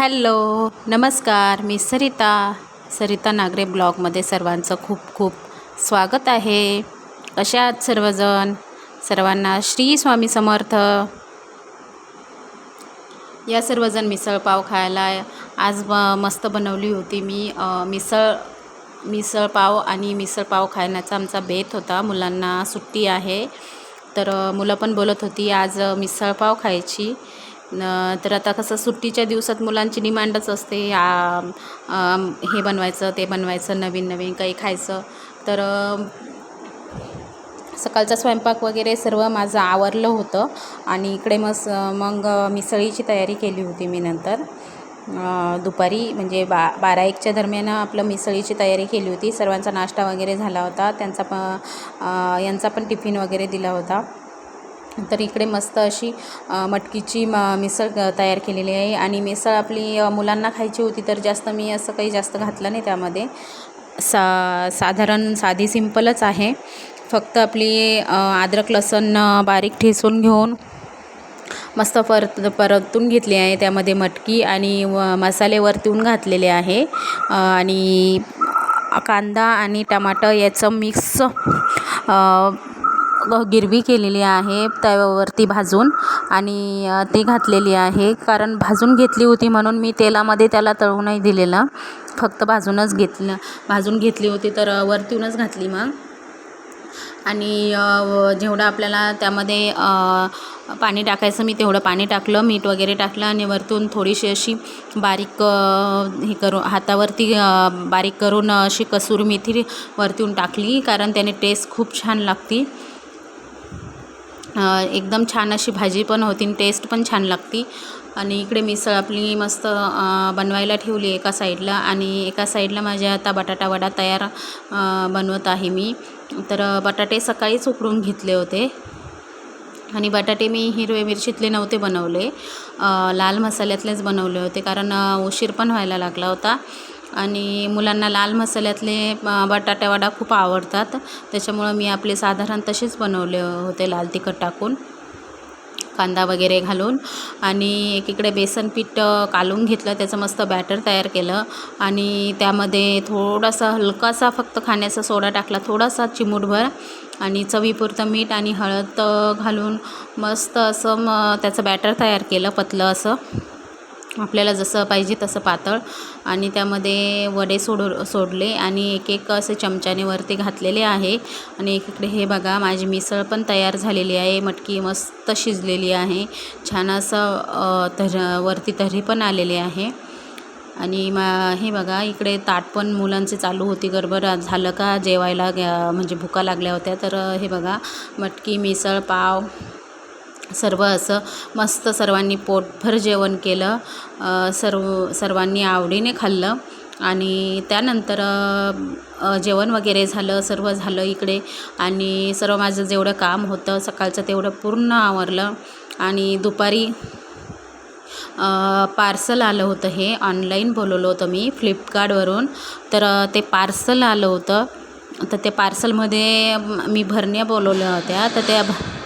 Hello नमस्कार मी सरिता. सरिता नागरे ब्लॉगमध्ये सर्वांचं खूप खूप स्वागत आहे. अशा आहात सर्वजण? सर्वांना श्री स्वामी समर्थ. या सर्वजण मिसळपाव खायला आज ब मस्त बनवली होती मी. मिसळ मिसळपाव आणि मिसळपाव खाण्याचा आमचा बेत होता. मुलांना सुट्टी आहे. तर मुलं पण बोलत होती आज मिसळपाव खायची. न- तर आता कसं सुट्टीच्या दिवसात मुलांची डिमांडच असते या हे बनवायचं ते बनवायचं नवीन नवीन काही खायचं. तर सकाळचा स्वयंपाक वगैरे सर्व माझं आवरलं होतं आणि इकडे मस मग मिसळीची तयारी केली होती मी नंतर. दुपारी म्हणजे बा बारा एकच्या दरम्यान आपलं मिसळीची तयारी केली होती. सर्वांचा नाश्ता वगैरे झाला होता. त्यांचा प यांचा पण टिफिन वगैरे दिला होता. तर इकडे मस्त अशी मटकीची म मिसळ तयार केलेली आहे. आणि मिसळ आपली मुलांना खायची होती तर जास्त मी असं काही जास्त घातलं नाही त्यामध्ये. सा साधारण साधी सिंपलच आहे. फक्त आपली अद्रक लसूण बारीक ठेसून घेऊन मस्त परत परतून घेतली आहे त्यामध्ये मटकी आणि व मसाले वरतून घातलेले आहे. आणि कांदा आणि टमाटर याचं मिक्स गिरवी केलेली आहे तव्यावरती भाजून. आणि ती घातलेली आहे. कारण भाजून घेतली होती म्हणून मी तेलामध्ये त्याला तळू नाही दिलेलं. फक्त भाजूनच घेतलं भाजून घेतली होती तर अ, वरतूनच घातली मग. आणि व जेवढं आपल्याला त्यामध्ये पाणी टाकायचं मी तेवढं पाणी टाकलं मीठ वगैरे टाकलं आणि वरतून थोडीशी अशी बारीक हे करू हातावरती बारीक करून अशी कसुरी मेथी वरतून टाकली. कारण त्याने टेस्ट खूप छान लागती. एकदम छान अशी भाजी पण होती आणि टेस्ट पण छान लागती. आणि इकडे मिसळ आपली मस्त बनवायला ठेवली एका साईडला आणि एका साईडला माझ्या आता बटाटा वडा तयार बनवत आहे मी. तर बटाटे सकाळीच उकडून घेतले होते. आणि बटाटे मी हिरवे मिरचीतले नव्हते बनवले. लाल मसाल्यातलेच बनवले होते कारण उशीर पण व्हायला लागला होता. आणि मुलांना लाल मसाल्यातले अ, बटाटा वडा खूप आवडतात. त्याच्यामुळं मी आपले साधारण तसेच बनवले होते लाल तिखट टाकून. कांदा वगैरे घालून. आणि एकीकडे बेसन पीठ कालून घेतलं. त्याचं मस्त बॅटर तयार केलं. आणि त्यामध्ये थोडासा हलकासा फक्त खाण्याचा सोडा टाकला. थोडासा चिमूटभर आणि चवीपुरतं मीठ आणि हळद घालून मस्त असं मग त्याचं बॅटर तयार केलं पतलं असं. आपल्याला जसं पाहिजे तसं पातळ आणि त्यामध्ये वडे सोड सोडले आणि एक एक असे चमच्याने वरती घातलेले आहे. आणि एकीकडे हे बघा माझी मिसळ पण तयार झालेली आहे. मटकी मस्त शिजलेली आहे. छान असं तर वरती तर्री पण आलेले आहे. आणि मा हे बघा इकडे ताट पण मुलांचे चालू होती. गडबड झालं का? जेवायला म्हणजे भुका लागल्या होत्या. तर हे बघा मटकी मिसळ पाव सर्व असं मस्त सर्वांनी पोटभर जेवण केलं. सर्व सर्वांनी आवडीने खाल्लं. आणि त्यानंतर जेवण वगैरे झालं सर्व झालं इकडे. आणि सर्व माझं जेवढं काम होतं सकाळचं तेवढं पूर्ण आवरलं. आणि दुपारी पार्सल आलं होतं हे ऑनलाईन बोलवलं होतं मी फ्लिपकार्टवरून. तर ते पार्सल आलं होतं. तर ते पार्सलमध्ये मी भरण्या बोलवल्या होत्या. तर त्या भ-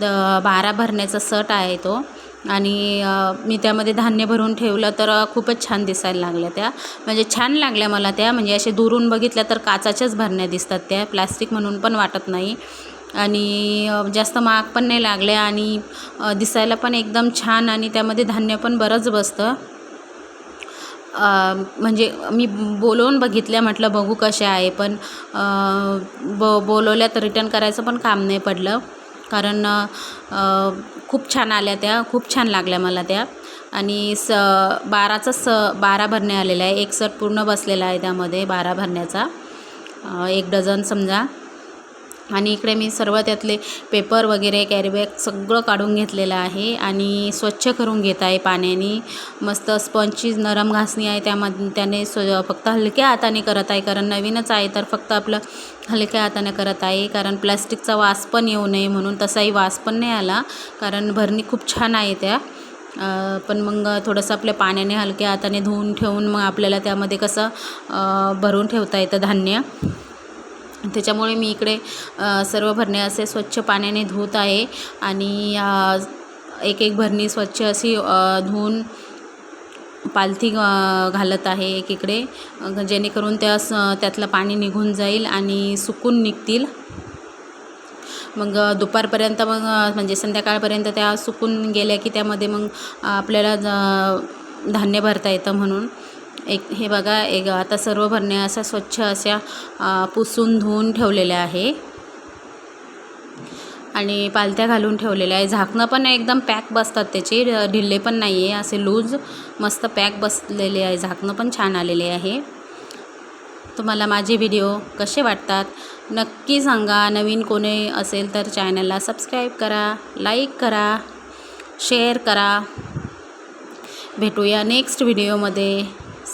द बारा भरण्याचा सट आहे तो. आणि मी त्यामध्ये धान्य भरून ठेवलं तर खूपच छान दिसायला लागल्या त्या. म्हणजे छान लागल्या मला त्या. म्हणजे असे दुरून बघितल्या तर काचाच्याच भरण्या दिसतात त्या. प्लास्टिक म्हणून पण वाटत नाही. आणि जास्त महाग पण नाही लागल्या आणि दिसायला पण एकदम छान आणि त्यामध्ये धान्य पण बरंच बसतं. म्हणजे मी बोलवून बघितल्या म्हटलं बघू कशा आहे पण ब बोलवल्या तर रिटर्न करायचं पण काम नाही पडलं. कारण खूप छान आल्या त्या खूप छान लागल्या मला त्या. आणि स बाराचा स बारा भरण्या आलेल्या आहे. एक सट पूर्ण बसलेला आहे त्यामध्ये बारा भरण्याचा. एक डझन समजा. आणि इकडे मी सर्व त्यातले पेपर वगैरे कॅरीबॅग सगळं काढून घेतलेलं आहे आणि स्वच्छ करून घेत आहे पाण्याने. मस्त स्पंजची नरम घासणी आहे त्यामध्ये त्याने स्व फक्त हलक्या हाताने करत आहे कारण नवीनच आहे तर फक्त आपलं हलक्या हाताने करत आहे कारण प्लॅस्टिकचा वास पण येऊ नये म्हणून तसाही वास पण नाही आला कारण भरणी खूप छान आहे त्या. पण मग थोडंसं आपल्या पाण्याने हलक्या हाताने धुवून ठेवून मग आपल्याला त्यामध्ये कसं भरून ठेवता येतं धान्य. त्याच्यामुळे मी इकडे सर्व भरणे असे स्वच्छ पाण्याने धुत आहे आणि एक एक भरणी स्वच्छ अशी धुवून पालथी घालत आहे एकीकडे जेणेकरून त्या स त्यातलं पाणी निघून जाईल आणि सुकून निघतील. मग दुपारपर्यंत मग म्हणजे संध्याकाळपर्यंत त्या सुकून गेल्या की त्यामध्ये मग आपल्याला धान्य भरता येतं म्हणून. एक हे बघा एक आता सर्व भरण्या अशा स्वच्छ अशा पुसून धुवून ठेवलेल्या आहे. आणि पालत्या घालून ठेवलेल्या आहे. झाकणं पण एकदम पॅक बसतात त्याचे. ढिल्ले पण नाही आहे असे लूज मस्त पॅक बसलेले आहे. झाकणं पण छान आलेले आहे. तुम्हाला माझे व्हिडिओ कसे वाटतात? नक्की सांगा. नवीन कोणी असेल तर चॅनलला सबस्क्राईब करा लाईक करा शेअर करा. भेटूया नेक्स्ट व्हिडिओमध्ये